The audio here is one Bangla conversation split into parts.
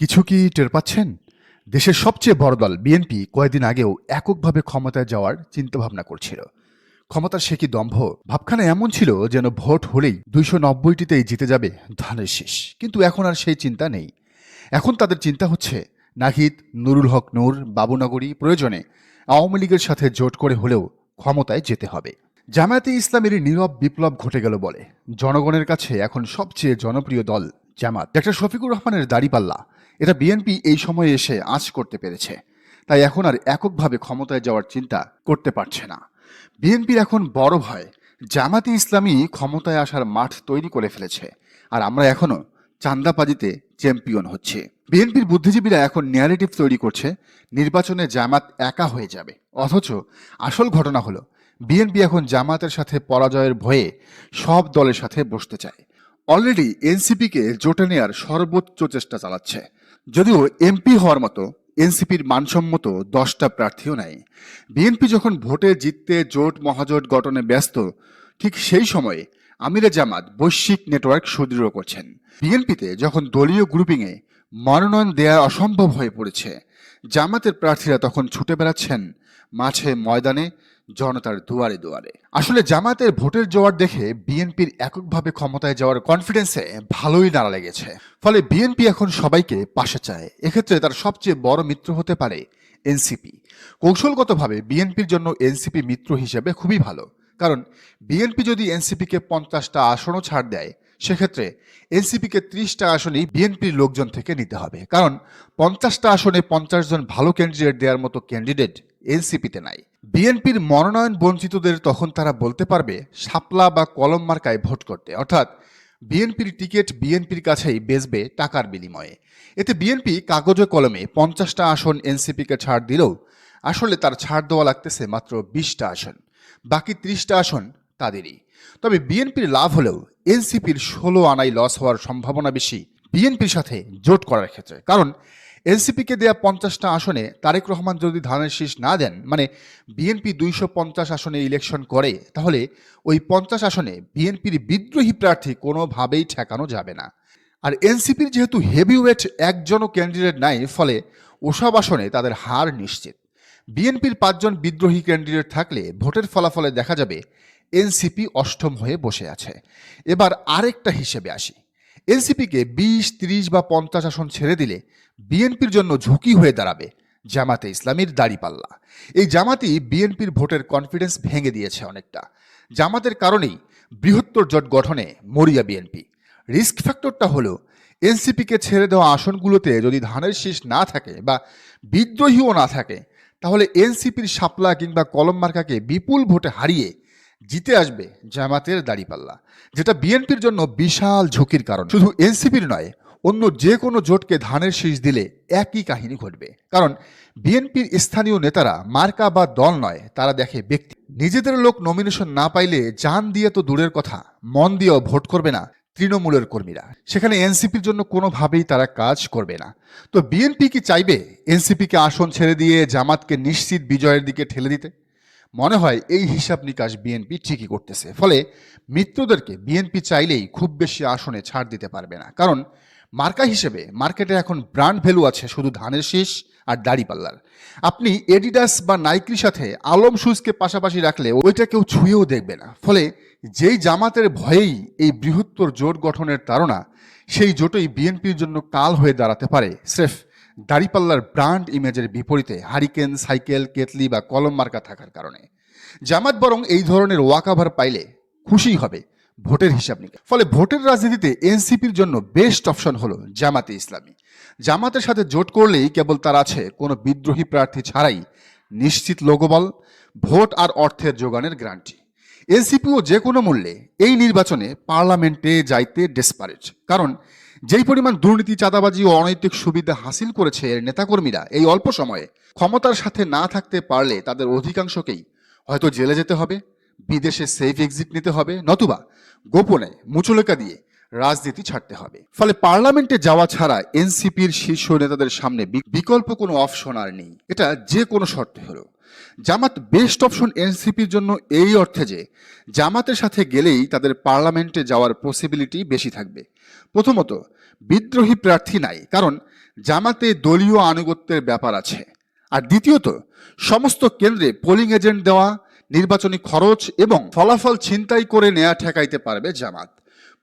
কিছু কি টের পাচ্ছেন? দেশের সবচেয়ে বড় দল, বিএনপি, কয়েকদিন আগেও এককভাবে ক্ষমতায় যাওয়ার চিন্তাভাবনা করছিল। ক্ষমতার সে কি দম্ভ? ভাবখানা এমন ছিল যেন ভোট হলেই দুইশো নব্বইটিতেই জিতে যাবে ধানের শেষ। কিন্তু এখন আর সেই চিন্তা নেই। এখন তাদের চিন্তা হচ্ছে, নাহিদ, নুরুল হক নূর, বাবুনগরী প্রয়োজনে আওয়ামী লীগের সাথে জোট করে হলেও ক্ষমতায় যেতে হবে। জামায়াতে ইসলামের নীরব বিপ্লব ঘটে গেল বলে। জনগণের কাছে এখন সবচেয়ে জনপ্রিয় দল জামাত। ডক্টর শফিকুর রহমানের দাড়িপাল্লা। এটা বিএনপি এই সময়ে এসে আঁচ করতে পেরেছে। তাই এখন আর এককভাবে ক্ষমতায় যাওয়ার চিন্তা করতে পারছে না। বিএনপির এখন বড় ভয় জামাতি ইসলামী ক্ষমতায় আসার মাঠ তৈরি করে ফেলেছে আর আমরা এখনও চান্দাবাজিতে চ্যাম্পিয়ন হচ্ছে। বিএনপির বুদ্ধিজীবীরা এখন ন্যারেটিভ তৈরি করছে, নির্বাচনে জামাত একা হয়ে যাবে। অথচ আসল ঘটনা হলো বিএনপি এখন জামাতের সাথে পরাজয়ের ভয়ে সব দলের সাথে বসতে চায়। অলরেডি এনসিপিকে জোটে নেয়ার সর্বোচ্চ চেষ্টা চালাচ্ছে। যদিও এমপি হওয়ার মতো এনসিপির মানসম্মত দশটা প্রার্থীও নাই। বিএনপি যখন ভোটে জিততে জোট মহাজোট গঠনে ব্যস্ত, ঠিক সেই সময়ে আমিরে জামাত বৈশ্বিক নেটওয়ার্ক সুদৃঢ় করছেন। বিএনপিতে যখন দলীয় গ্রুপিংয়ে মনোনয়ন দেয়া অসম্ভব হয়ে পড়েছে, জামাতের প্রার্থীরা তখন ছুটে বেড়াচ্ছেন মাঠে ময়দানে জনতার দুয়ারে দুয়ারে। আসলে জামাতের ভোটের জোয়ার দেখে বিএনপির এককভাবে ক্ষমতায় যাওয়ার কনফিডেন্সে ভালোই নাড়া লেগেছে। ফলে বিএনপি এখন সবাইকে পাশে চায়। এক্ষেত্রে তার সবচেয়ে বড় মিত্র হতে পারে এনসিপি। কৌশলগতভাবে বিএনপির জন্য এনসিপি মিত্র হিসেবে খুবই ভালো। কারণ বিএনপি যদি এনসিপিকে পঞ্চাশটা আসনও ছাড় দেয়, সেক্ষেত্রে এনসিপিকে ত্রিশটা আসনই বিএনপির লোকজন থেকে নিতে হবে। কারণ পঞ্চাশটা আসনে পঞ্চাশ জন ভালো ক্যান্ডিডেট দেওয়ার মতো ক্যান্ডিডেট এনসিপিতে নাই। বিএনপির মনোনয়ন বঞ্চিতদের তখন তারা বলতে পারবে, শাপলা বা কলম মার্কায় ভোট করতে। অর্থাৎ বিএনপির টিকিট বিএনপির কাছেই বেচবে টাকার বিনিময়ে। এতে বিএনপি কাগজে কলমে পঞ্চাশটা আসন এনসিপিকে ছাড় দিলেও আসলে তার ছাড় দেওয়া লাগতেছে মাত্র বিশটা আসন। বাকি ত্রিশটা আসন তাদেরই। তবে বিএনপির লাভ হলেও এনসিপির ষোলো আনাই লস হওয়ার সম্ভাবনা বেশি বিএনপির সাথে জোট করার ক্ষেত্রে। কারণ এনসিপিকে দেয়া পঞ্চাশটা আসনে তারেক রহমান যদি ধানের শীষ না দেন মানে বিএনপি দুইশো পঞ্চাশ আসনে ইলেকশন করে, তাহলে ওই পঞ্চাশ আসনে বিএনপির বিদ্রোহী প্রার্থী কোনোভাবেই ঠেকানো যাবে না। আর এনসিপির যেহেতু হেভিওয়েট একজনও ক্যান্ডিডেট নাই, ফলে ওসব আসনে তাদের হার নিশ্চিত। বিএনপির পাঁচজন বিদ্রোহী ক্যান্ডিডেট থাকলে ভোটের ফলাফলে দেখা যাবে এনসিপি অষ্টম হয়ে বসে আছে। এবার আরেকটা হিসেবে আসি। এনসিপিকে বিশ, ত্রিশ বা পঞ্চাশ আসন ছেড়ে দিলে বিএনপির জন্য ঝুঁকি হয়ে দাঁড়াবে জামাতে ইসলামীর দাড়িপাল্লা। এই জামাতই বিএনপির ভোটের কনফিডেন্স ভেঙে দিয়েছে অনেকটা। জামাতের কারণেই বৃহত্তর জোট গঠনে মরিয়া বিএনপি। রিস্ক ফ্যাক্টরটা হলো এনসিপিকে ছেড়ে দেওয়া আসনগুলোতে যদি ধানের শীষ না থাকে বা বিদ্রোহীও না থাকে, তাহলে এনসিপির শাপলা কিংবা কলম মার্কাকে বিপুল ভোটে হারিয়ে জিতে আসবে জামাতের দাড়িপাল্লা, যেটা বিএনপির জন্য বিশাল ঝুঁকির কারণ। শুধু এনসিপির নয়, অন্য যে কোনো জোটকে ধানের শীষ দিলে একই কাহিনী ঘটবে। কারণ বিএনপির স্থানীয় নেতারা মার্কা বা দল নয়, তারা দেখে ব্যক্তি। নিজেদের লোক নমিনেশন না পাইলে জান দিয়ে তো দূরের কথা, মন দিয়েও ভোট করবে না তৃণমূলের কর্মীরা। সেখানে এনসিপির জন্য কোনোভাবেই তারা কাজ করবে না। তো বিএনপি কি চাইবে এনসিপিকে আসন ছেড়ে দিয়ে জামাতকে নিশ্চিত বিজয়ের দিকে ঠেলে দিতে? মনে হয় এই হিসাব নিকাশ বিএনপি ঠিকই করতেছে। ফলে মিত্রদেরকে বিএনপি চাইলেই খুব বেশি আসনে ছাড় দিতে পারবে না। কারণ মার্কা হিসেবে মার্কেটে এখন ব্র্যান্ড ভ্যালু আছে শুধু ধানের শীষ আর দাড়িপাল্লার আপনি এডিডাস বা নাইকির সাথে আলম শুজকে পাশাপাশি রাখলে ওইটা কেউ ছুঁয়েও দেখবে না। ফলে যেই জামাতের ভয়েই এই বৃহত্তর জোট গঠনের তারা সেই জোটই বিএনপির জন্য কাল হয়ে দাঁড়াতে পারে। স্রেফ দাড়িপাল্লার ব্র্যান্ড ইমেজের বিপরীতে হারিকেন, সাইকেল, কেতলি বা কলম মার্কা থাকার কারণে। জামাত বরং এই ধরনের ওয়াকাভার পাইলে খুশি হবে ভোটের হিসাব নিকাশ ফলে ভোটের রাজনীতিতে এনসিপির জন্য বেস্ট অপশন হলো জামাতে ইসলামী। জামাতের সাথে জোট করলেই কেবল তার আছে কোনো বিদ্রোহী প্রার্থী ছাড়াই নিশ্চিত লোকবল ভোট আর অর্থের যোগানের গ্যারান্টি। এনসিপিও যে কোনো মূল্যে এই নির্বাচনে পার্লামেন্টে যাইতে ডেসপারেট কারণ যেই পরিমাণ দুর্নীতি, চাঁদাবাজি ও অনৈতিক সুবিধা হাসিল করেছে এর নেতাকর্মীরা, এই অল্প সময়ে ক্ষমতার সাথে না থাকতে পারলে তাদের অধিকাংশকেই হয়তো জেলে যেতে হবে, বিদেশে সেফ এক্সিট নিতে হবে, নতুবা গোপনে মুচলেকা দিয়ে রাজনীতি ছাড়তে হবে। ফলে পার্লামেন্টে যাওয়া ছাড়া এনসিপির শীর্ষ নেতাদের সামনে বিকল্প কোনো অপশন আর নেই। এটা যে কোনো শর্তে হলো জামাত বেস্ট অপশন এনসিপির জন্য এই অর্থে যে, জামাতের সাথে গেলেই তাদের পার্লামেন্টে যাওয়ার পসিবিলিটি বেশি থাকবে। প্রথমত, বিদ্রোহী প্রার্থী নাই, কারণ জামাতে দলীয় আনুগত্যের ব্যাপার আছে। আর দ্বিতীয়ত, সমস্ত কেন্দ্রে পোলিং এজেন্ট দেওয়া, নির্বাচনী খরচ এবং ফলাফল ছিনতাই করে নেয়া ঠেকাইতে পারবে জামাত।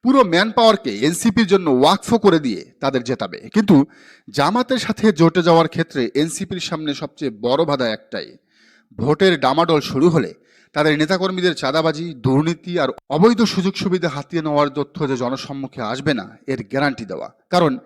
পুরো ম্যান পাওয়ারকে এনসিপির জন্য ওয়াকফ করে দিয়ে তাদের জেতাবে। কিন্তু জামাতের সাথে জোটে যাওয়ার ক্ষেত্রে এনসিপির সামনে সবচেয়ে বড় বাধা একটাই ভোটের ডামাডোল শুরু হলে তাদের নেতাকর্মীদের চাঁদাবাজি, দুর্নীতি আর অবৈধ সুযোগ সুবিধা হাতিয়ে নেওয়ার তথ্য যে জনসম্মুখে আসবে না, এর গ্যারান্টি দেওয়া। কারণ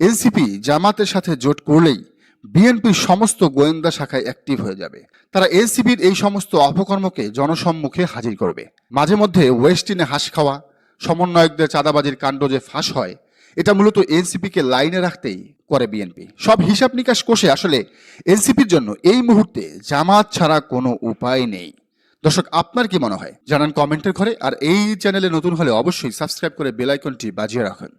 এনসিপি জামাতের সাথে জোট করলেই বিএনপির সমস্ত গোয়েন্দা শাখায় অ্যাক্টিভ হয়ে যাবে। তারা এনসিপির এই সমস্ত অপকর্মকে জনসম্মুখে হাজির করবে। মাঝে মধ্যে ওয়েস্টিনে হাঁস খাওয়া, সমন্বয়কদের চাঁদাবাজির কাণ্ড যে ফাঁস হয় এটা মূলত এনসিপিকে লাইনে রাখতেই করে বিএনপি। সব হিসাব নিকাশ কষে আসলে এনসিপির জন্য এই মুহূর্তে জামাত ছাড়া কোনো উপায় নেই। দর্শক, আপনার কি মনে হয়? জানান কমেন্টের ঘরে, আর এই চ্যানেলে নতুন হলে অবশ্যই সাবস্ক্রাইব করে বেলাইকনটি বাজিয়ে রাখুন।